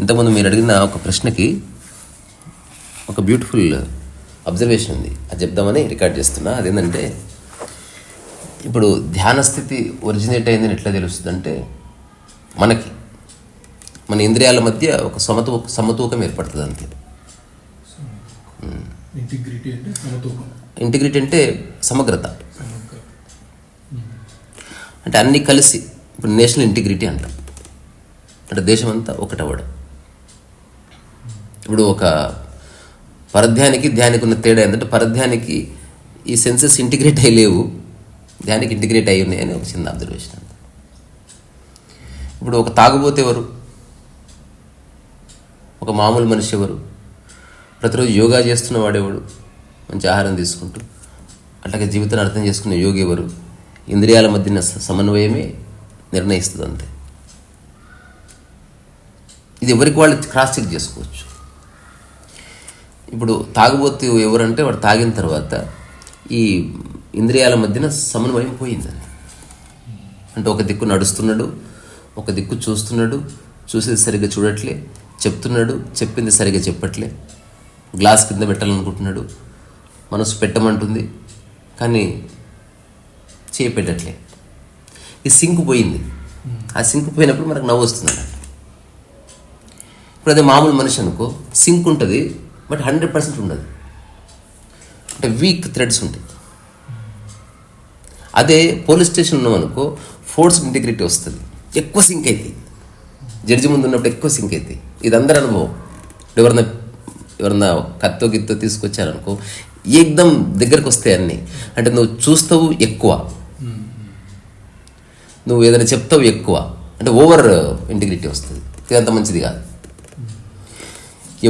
ఇంతకుముందు మీరు అడిగిన ఒక ప్రశ్నకి ఒక బ్యూటిఫుల్ అబ్జర్వేషన్ ఉంది. అది చెప్దామని రికార్డ్ చేస్తున్నా. అదేంటంటే ఇప్పుడు ధ్యాన స్థితి ఒరిజినేట్ అయిందని ఎట్లా తెలుస్తుంది అంటే మనకి మన ఇంద్రియాల మధ్య ఒక సమతూ సమతూకం ఏర్పడుతుంది అంతే. ఇంటిగ్రిటీ అంటే ఇంటిగ్రిటీ అంటే సమగ్రత. సమగ్ర అంటే అన్నీ కలిసి ఇప్పుడు నేషనల్ ఇంటిగ్రిటీ అంటాం. అంటే దేశం అంతా ఒకటవ్వడం. ఇప్పుడు ఒక పరధ్యానికి ధ్యానికి ఉన్న తేడా ఏంటంటే పరధ్యానికి ఈ సెన్సెస్ ఇంటిగ్రేట్ అయ్యి లేవు. ధ్యానికి ఇంటిగ్రేట్ అయి ఉన్నాయని ఒక చిన్న అబ్జర్వేషన్ ఇప్పుడు ఒక తాగుబోతే ఎవరు? ఒక మామూలు మనిషి ఎవరు? ప్రతిరోజు యోగా చేస్తున్న వాడేవాడు మంచి ఆహారం తీసుకుంటూ అట్లాగే జీవితాన్ని అర్థం చేసుకునే యోగి ఎవరు? ఇంద్రియాల మధ్యన సమన్వయమే నిర్ణయిస్తుంది అంతే ఇది ఎవరికి వాళ్ళు క్రాస్ చెక్ చేసుకోవచ్చు? ఇప్పుడు తాగుబోతు ఎవరంటే వాడు తాగిన తర్వాత ఈ ఇంద్రియాల మధ్యన సమన్వయం పోయిందండి అంటే ఒక దిక్కు నడుస్తున్నాడు ఒక దిక్కు చూస్తున్నాడు చూసేది సరిగ్గా చూడట్లే చెప్తున్నాడు చెప్పింది సరిగ్గా చెప్పట్లే గ్లాస్ కింద పెట్టాలనుకుంటున్నాడు మనసు పెట్టమంటుంది కానీ చేయి పెట్టట్లే. ఈ సింక్ పోయింది. ఆ సింక్ పోయినప్పుడు మనకు నవ్వు వస్తుంది ఇప్పుడు అదే మామూలు మనిషి అనుకో సింక్ ఉంటుంది బట్ హండ్రెడ్ పర్సెంట్ ఉండదు. అంటే వీక్ థ్రెడ్స్ ఉంటాయి. అదే పోలీస్ స్టేషన్ ఉన్నాం అనుకో ఫోర్స్ ఇంటిగ్రిటీ వస్తుంది. ఎక్కువ సింక్ అవుతాయి జడ్జి ముందు ఉన్నప్పుడు ఎక్కువ సింక్ అవుతాయి ఇది అందరి అనుభవం. ఎవరన్నా ఎవరన్నా కత్తో గిత్తో తీసుకొచ్చారనుకో ఏకదం దగ్గరకు వస్తాయి అన్నీ. అంటే నువ్వు చూస్తావు ఎక్కువ. నువ్వు ఏదైనా చెప్తావు ఎక్కువ. అంటే ఓవర్ ఇంటిగ్రిటీ వస్తుంది. ఇది అంత మంచిది కాదు.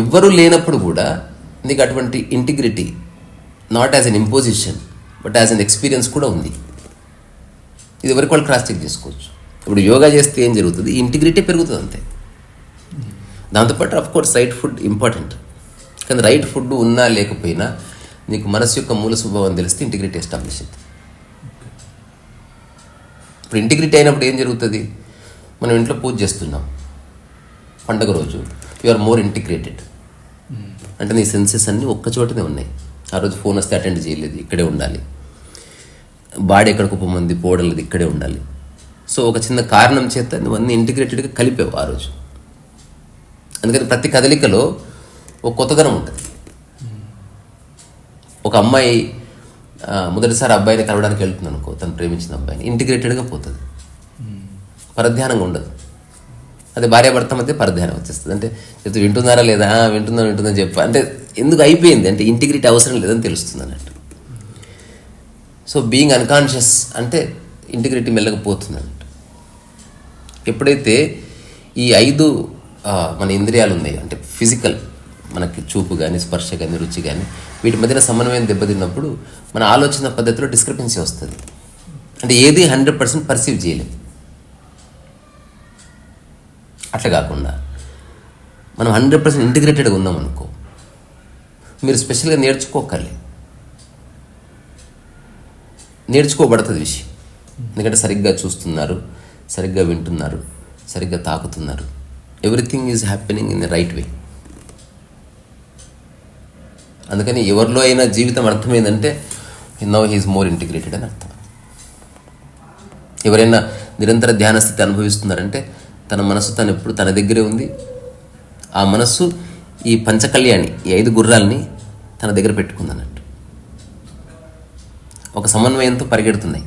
ఎవ్వరూ లేనప్పుడు కూడా నీకు అటువంటి integrity not as an imposition but as an experience కూడా ఉంది. ఇది ఎవరికి వాళ్ళు క్రాస్ చెక్ చేసుకోవచ్చు. ఇప్పుడు యోగా చేస్తే ఏం జరుగుతుంది? ఇంటిగ్రిటీ పెరుగుతుంది అంతే. దాంతోపాటు of course right food important కానీ రైట్ ఫుడ్ ఉన్నా లేకపోయినా నీకు మనసు యొక్క మూల స్వభావం తెలిస్తే ఇంటిగ్రిటీ ఎస్టాబ్లిష్ అవుతుంది ఇప్పుడు ఇంటిగ్రిటీ అయినప్పుడు ఏం జరుగుతుంది? మనం ఇంట్లో పూజ చేస్తున్నాం. పండగ రోజు. యు ఆర్ మోర్ ఇంటిగ్రేటెడ్ అంటే నీ సెన్సెస్ అన్నీ ఒక్క చోటనే ఉన్నాయి. ఆ రోజు ఫోన్ వస్తే అటెండ్ చేయలేదు ఇక్కడే ఉండాలి. బాడీ ఎక్కడికి పోమంది పోవడం లేదు ఇక్కడే ఉండాలి. సో ఒక చిన్న కారణం చేత నువ్వన్నీ ఇంటిగ్రేటెడ్గా కలిపావు ఆ రోజు. అందుకని ప్రతి కదలికలో ఒక కొత్తదనం ఉంటుంది. ఒక అమ్మాయి మొదటిసారి అబ్బాయిని కలవడానికి వెళ్తుంది అనుకో తను ప్రేమించిన అబ్బాయిని ఇంటిగ్రేటెడ్గా పోతుంది. పరధ్యానంగా ఉండదు. అది భార్యాభర్త మధ్య పరధ్యానం వచ్చేస్తుంది. అంటే చెప్తే వింటున్నారా లేదా? వింటుందా వింటుందని చెప్ప. అంటే ఎందుకు అయిపోయింది? అంటే ఇంటిగ్రిటీ అవసరం లేదని తెలుస్తుంది అన్నట్టు. సో బీయింగ్ అన్కాన్షియస్ అంటే ఇంటిగ్రిటీ మెల్లకపోతుంది అన్నట్టు. ఎప్పుడైతే ఈ ఐదు మన ఇంద్రియాలు ఉన్నాయి అంటే ఫిజికల్ మనకి చూపు కానీ స్పర్శ కానీ రుచి కానీ వీటి మధ్యన సమన్వయం దెబ్బతిన్నప్పుడు మన ఆలోచన పద్ధతిలో డిస్క్రిపెన్సీ వస్తుంది. అంటే ఏది హండ్రెడ్ పర్సెంట్ పర్సీవ్ చేయలేము. అట్లా కాకుండా మనం హండ్రెడ్ పర్సెంట్ ఇంటిగ్రేటెడ్గా ఉన్నాం అనుకో మీరు స్పెషల్గా నేర్చుకోకర్లే. నేర్చుకోబడుతుంది విషయం. ఎందుకంటే సరిగ్గా చూస్తున్నారు సరిగ్గా వింటున్నారు సరిగ్గా తాకుతున్నారు. Everything is happening in the right way అందుకని ఎవరిలో అయినా జీవితం అర్థమైందంటే నో హీఈస్ మోర్ ఇంటిగ్రేటెడ్ అని అర్థం. ఎవరైనా నిరంతర ధ్యాన స్థితి అనుభవిస్తున్నారంటే తన మనసు తను ఎప్పుడు తన దగ్గరే ఉంది. ఆ మనస్సు ఈ పంచకళ్యాణి ఈ ఐదు గుర్రాల్ని తన దగ్గర పెట్టుకుంది అన్నట్టు ఒక సమన్వయంతో పరిగెడుతున్నాయి.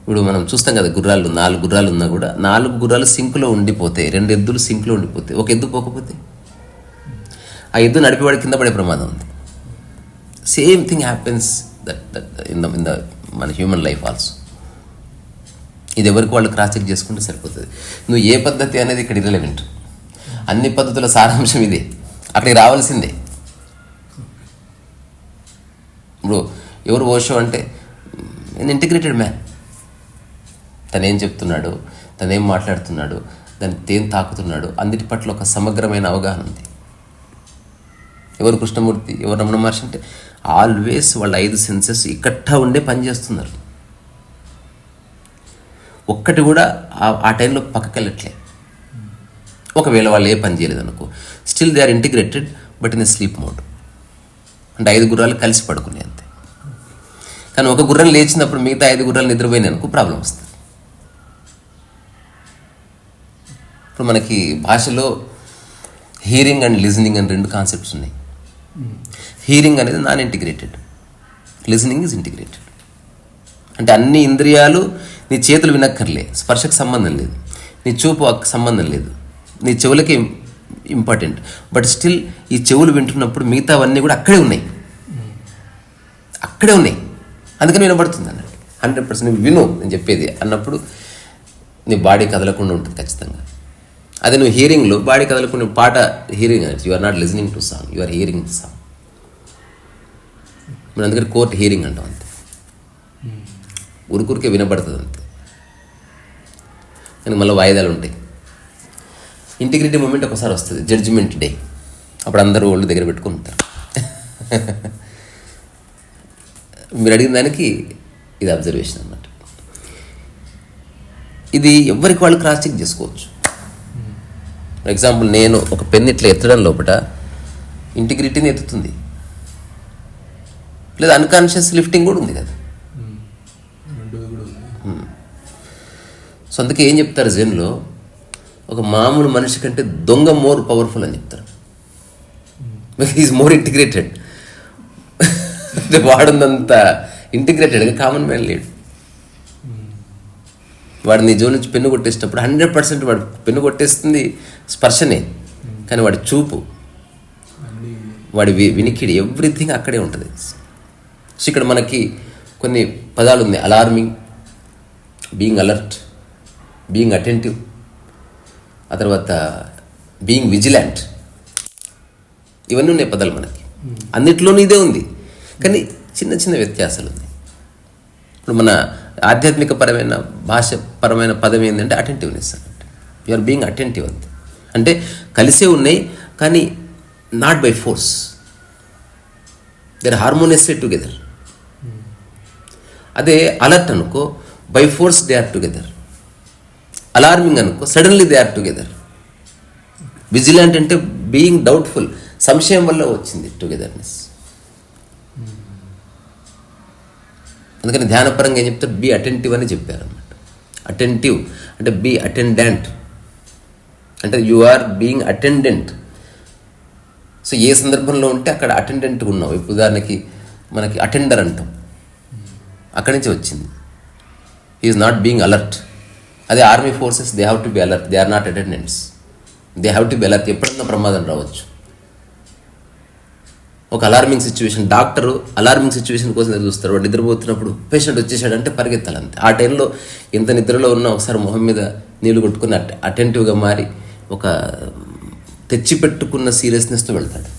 ఇప్పుడు మనం చూస్తాం కదా గుర్రాలు నాలుగు గుర్రాలు ఉన్నా కూడా నాలుగు గుర్రాలు సింక్లో ఉండిపోతాయి రెండు ఎద్దులు సింక్లో ఉండిపోతాయి ఒక ఎద్దు పోకపోతే ఆ ఎద్దు నడిపేవాడి కింద పడే ప్రమాదం ఉంది. Same thing happens that that in the in the మన హ్యూమన్ లైఫ్ ఆల్సో ఇది ఎవరికి వాళ్ళు క్రాస్ చెక్ చేసుకుంటే సరిపోతుంది. నువ్వు ఏ పద్ధతి అనేది ఇక్కడ ఇరలవెంట్ అన్ని పద్ధతుల సారాంశం ఇదే. అక్కడికి రావాల్సిందే. ఇప్పుడు ఎవరు ఓషో అంటే నేను ఇంటిగ్రేటెడ్ మ్యాన్ తనేం చెప్తున్నాడు తనేం మాట్లాడుతున్నాడు దాన్ని తేం తాకుతున్నాడు అన్నిటి పట్ల ఒక సమగ్రమైన అవగాహన ఉంది. ఎవరు కృష్ణమూర్తి ఎవరు రమణ మహర్షి అంటే ఆల్వేస్ వాళ్ళ ఐదు సెన్సెస్ ఇక్కడ ఉండే పనిచేస్తున్నారు ఒక్కటి కూడా ఆ- టైంలో పక్కకి వెళ్ళట్లే ఒకవేళ వాళ్ళు ఏ పని చేయలేదు అనుకో still they are integrated but in sleep mode అంటే ఐదు గుర్రాలు కలిసి పడుకునే అంతే. కానీ ఒక గుర్రం లేచినప్పుడు మిగతా ఐదు గుర్రాలు నిద్రపోయినాయి అనుకో ప్రాబ్లం వస్తుంది. ఇప్పుడు మనకి భాషలో హియరింగ్ అండ్ లిజనింగ్ అని రెండు కాన్సెప్ట్స్ ఉన్నాయి. హియరింగ్ అనేది non integrated listening is integrated అంటే అన్ని ఇంద్రియాలు నీ చేతులు వినక్కర్లే స్పర్శకు సంబంధం లేదు. నీ చూపు సంబంధం లేదు. నీ చెవులకి ఇంపార్టెంట్ బట్ స్టిల్ ఈ చెవులు వింటున్నప్పుడు మిగతావన్నీ కూడా అక్కడే ఉన్నాయి. అక్కడే ఉన్నాయి. అందుకని వినబడుతుంది అన్నట్టు హండ్రెడ్ పర్సెంట్ విను నేను చెప్పేది. అన్నప్పుడు నీ బాడీ కదలకుండా ఉంటుంది ఖచ్చితంగా. అదే నువ్వు హియరింగ్లో బాడీ కదలకుండా పాట hearing you are not listening to song you are hearing song మనం అందుకని కోర్ట్ హియరింగ్ అంటాం అంతే. ఉరుకురికే వినబడుతుంది అంతే కానీ మళ్ళీ వాయిదాలు ఉంటాయి ఇంటిగ్రిటీ మూమెంట్ ఒకసారి వస్తుంది జడ్జిమెంట్ డే అప్పుడు అందరూ ఒళ్ళు దగ్గర పెట్టుకుంటారు మీరు అడిగిన దానికి ఇది అబ్జర్వేషన్ అన్నమాట. ఇది ఎవరికి వాళ్ళు క్రాస్ చెక్ చేసుకోవచ్చు? ఫర్ ఎగ్జాంపుల్ నేను ఒక పెన్ ఇట్లా ఎత్తడం లోపల ఇంటిగ్రిటీని ఎత్తుతుంది. లేదా అన్కాన్షియస్ లిఫ్టింగ్ కూడా ఉంది కదా రెండోది కూడా ఉంది సో అందుకే ఏం చెప్తారు జెన్లో? ఒక మామూలు మనిషి కంటే దొంగ మోర్ పవర్ఫుల్ అని చెప్తారు. ఈజ్ మోర్ ఇంటిగ్రేటెడ్ వాడుందంత ఇంటిగ్రేటెడ్గా కామన్ మ్యాన్ లేడు. వాడు నీ జోన్ నుంచి పెన్ను కొట్టేసినప్పుడు హండ్రెడ్ పర్సెంట్ వాడు పెన్ను కొట్టేస్తుంది స్పర్శనే. కానీ వాడి చూపు వాడి వి- వినికిడి ఎవ్రీథింగ్ అక్కడే ఉంటుంది. సో ఇక్కడ మనకి కొన్ని పదాలు ఉన్నాయి alarming being alert being attentive ఆ తర్వాత బీయింగ్ విజిలాంట్ ఇవన్నీ ఉన్నాయి పదాలు మనకి. అన్నిట్లోనూ ఇదే ఉంది. కానీ చిన్న చిన్న వ్యత్యాసాలు ఉన్నాయి. ఇప్పుడు మన ఆధ్యాత్మిక పరమైన భాష పరమైన పదం ఏంటంటే అటెంటివ్నెస్ అన్నట్టు యు ఆర్ బీయింగ్ అటెంటివ్ అంతే. అంటే కలిసే ఉన్నాయి కానీ not by force they're harmoniously together అదే అలర్ట్ అనుకో by force they are together alarming అనుకో suddenly they are together vigilant అంటే బీయింగ్ డౌట్ఫుల్ సంశయం వల్ల వచ్చింది టుగెదర్నెస్ అందుకని ధ్యానపరంగా ఏం చెప్తారు? బీ అటెంటివ్ అని చెప్పారు అన్నమాట అటెంటివ్ అంటే బీ అటెండెంట్ అంటే you are being attendant so ఏ సందర్భంలో ఉంటే అక్కడ అటెండెంట్ ఉన్నావు. ఇప్పుడు ఉదాహరణకి మనకి అటెండర్ అంటాం. అక్కడి నుంచి వచ్చింది. ఈజ్ నాట్ బీయింగ్ అలర్ట్ అదే army forces they have to be alert they are not attendants they have to be alert ఎప్పుడన్నా ప్రమాదం రావచ్చు. ఒక alarming situation doctor alarming situation కోసం చూస్తారు. వాడు నిద్రపోతున్నప్పుడు పేషెంట్ వచ్చేసాడంటే పరిగెత్తాలంతే. ఆ టైంలో ఎంత నిద్రలో ఉన్నా ఒకసారి మొహం మీద నీళ్ళు కొట్టుకుని అట్ అటెంటివ్గా మారి ఒక తెచ్చిపెట్టుకున్న సీరియస్నెస్తో వెళ్తాడు.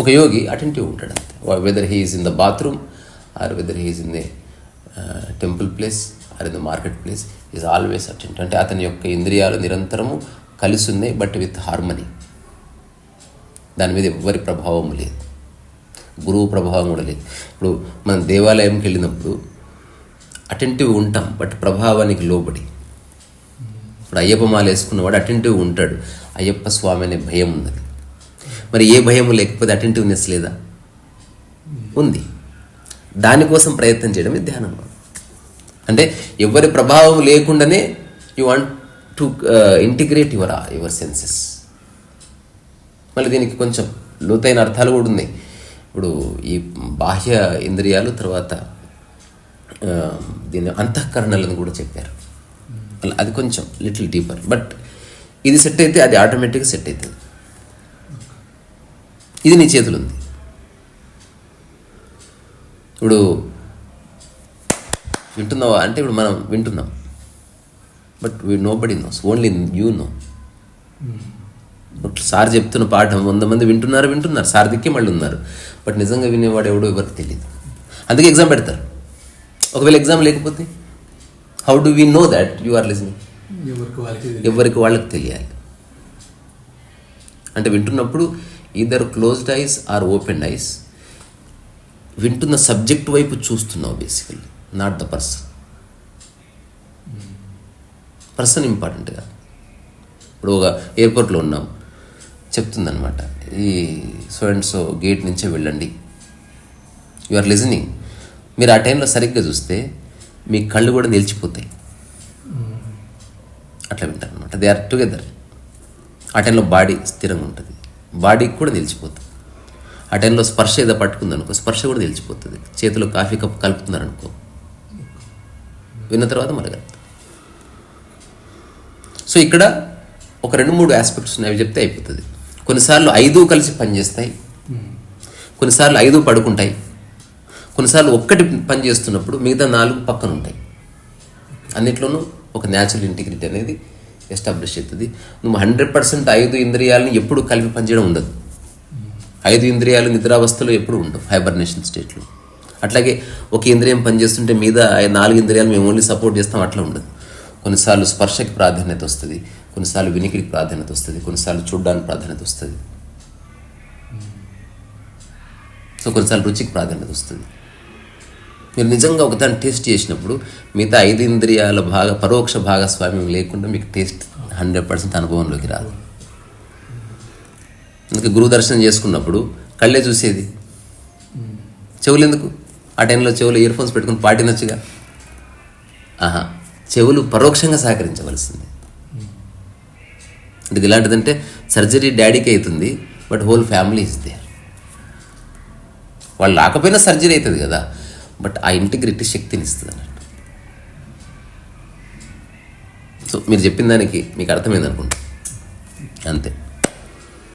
ఒక యోగి అటెంటివ్ ఉంటాడు అంతే whether he's in the bathroom or whether he's in the temple place or in the market place is always attent అంటే అతని యొక్క ఇంద్రియాలు నిరంతరము కలిసి ఉన్నాయి బట్ విత్ హార్మనీ. దాని మీద ఎవ్వరి ప్రభావం లేదు. గురువు ప్రభావం కూడా లేదు. ఇప్పుడు మనం దేవాలయంకి వెళ్ళినప్పుడు అటెంటివ్ ఉంటాం బట్ ప్రభావానికి లోబడి. ఇప్పుడు అయ్యప్ప మాల వేసుకున్నవాడు అటెంటివ్ ఉంటాడు. అయ్యప్ప స్వామి అనే భయం ఉన్నది. మరి ఏ భయం లేకపోతే అటెంటివ్నెస్ లేదా? ఉంది. దానికోసం ప్రయత్నం చేయడమే ధ్యానం. అంటే ఎవరి ప్రభావం లేకుండానే you want to integrate your your senses మళ్ళీ దీనికి కొంచెం లోతైన అర్థాలు కూడా ఉన్నాయి. ఇప్పుడు ఈ బాహ్య ఇంద్రియాలు తర్వాత uh, దీని అంతఃకరణలను కూడా చెప్పారు. అలా అది కొంచెం లిటిల్ డీపర్ బట్ ఇది సెట్ అయితే అది ఆటోమేటిక్గా సెట్ అవుతుంది. ఇది నీ చేతులు ఉంది. ఇప్పుడు వింటున్నావా? అంటే ఇప్పుడు మనం వింటున్నాం. But we nobody knows only you know sir చెప్తున్న పాఠం వంద మంది వింటున్నారు వింటున్నారు. సార్ దిక్కే మళ్ళీ ఉన్నారు. బట్ నిజంగా వినేవాడు ఎవడో ఎవరికి తెలియదు అందుకే ఎగ్జామ్ పెడతారు. ఒకవేళ ఎగ్జామ్ లేకపోతే how do we know that you are listening ఎవరికి వాళ్ళకి తెలియాలి? అంటే వింటున్నప్పుడు either closed eyes or open eyes వింటున్న సబ్జెక్ట్ వైపు చూస్తున్నావు basically not the person person important కాదు ఇప్పుడు ఒక ఎయిర్పోర్ట్లో ఉన్నాం. చెప్తుందనమాట ఈ సో అండ్ సో గేట్ నుంచే వెళ్ళండి. యు ఆర్ లిజనింగ్ మీరు ఆ టైంలో సరిగ్గా చూస్తే మీ కళ్ళు కూడా నిలిచిపోతాయి. అట్లా వింటారు అనమాట దే ఆర్ టుగెదర్ ఆ టైంలో బాడీ స్థిరంగా ఉంటుంది. బాడీకి కూడా నిలిచిపోతుంది. ఆ టైంలో స్పర్శ ఏదో పట్టుకుందనుకో స్పర్శ కూడా నిలిచిపోతుంది. చేతిలో కాఫీ కప్ కలుపుతున్నారనుకో. విన్న తర్వాత మరగదు సో ఇక్కడ ఒక రెండు మూడు ఆస్పెక్ట్స్ ఉన్నాయి అవి చెప్తే అయిపోతుంది. కొన్నిసార్లు ఐదు కలిసి పనిచేస్తాయి. కొన్నిసార్లు ఐదు పడుకుంటాయి. కొన్నిసార్లు ఒక్కటి పని చేస్తున్నప్పుడు మిగతా నాలుగు పక్కన ఉంటాయి. అన్నిట్లోనూ ఒక న్యాచురల్ ఇంటిగ్రిటీ అనేది ఎస్టాబ్లిష్ అవుతుంది నువ్వు హండ్రెడ్ పర్సెంట్ ఐదు ఇంద్రియాలను ఎప్పుడు కలిపి పనిచేయడం ఉండదు. ఐదు ఇంద్రియాలు నిద్రావస్థలో ఎప్పుడు ఉండవు హైబర్నేషన్ స్టేట్లో అట్లాగే ఒక ఇంద్రియం పనిచేస్తుంటే మీద నాలుగు ఇంద్రియాలు మేము ఓన్లీ సపోర్ట్ చేస్తాం అట్లా ఉండదు. కొన్నిసార్లు స్పర్శకి ప్రాధాన్యత వస్తుంది కొన్నిసార్లు వినికిడికి ప్రాధాన్యత వస్తుంది కొన్నిసార్లు చూడడానికి ప్రాధాన్యత వస్తుంది. సో కొన్నిసార్లు రుచికి ప్రాధాన్యత వస్తుంది. మీరు నిజంగా ఒకదాన్ని టేస్ట్ చేసినప్పుడు మిగతా ఐదు ఇంద్రియాల భాగ పరోక్ష భాగస్వామ్యం లేకుండా మీకు టేస్ట్ హండ్రెడ్ పర్సెంట్ అనుభవంలోకి రాదు. అందుకే గురువు దర్శనం చేసుకున్నప్పుడు కళ్ళే చూసేది. చెవులు ఎందుకు ఆ టైంలో చెవులు ఇయర్ ఫోన్స్ పెట్టుకుని పాటినొచ్చుగా. ఆహా చెవులు పరోక్షంగా సహకరించవలసింది. అంటే ఇది ఇలాంటిదంటే సర్జరీ డాడీకి అవుతుంది but whole family is there వాళ్ళు రాకపోయినా సర్జరీ అవుతుంది కదా బట్ ఆ ఇంటిగ్రిటీ శక్తిని ఇస్తుంది అన్నట్టు. సో మీరు చెప్పిన దానికి మీకు అర్థమైంది అనుకుంటా అంతే.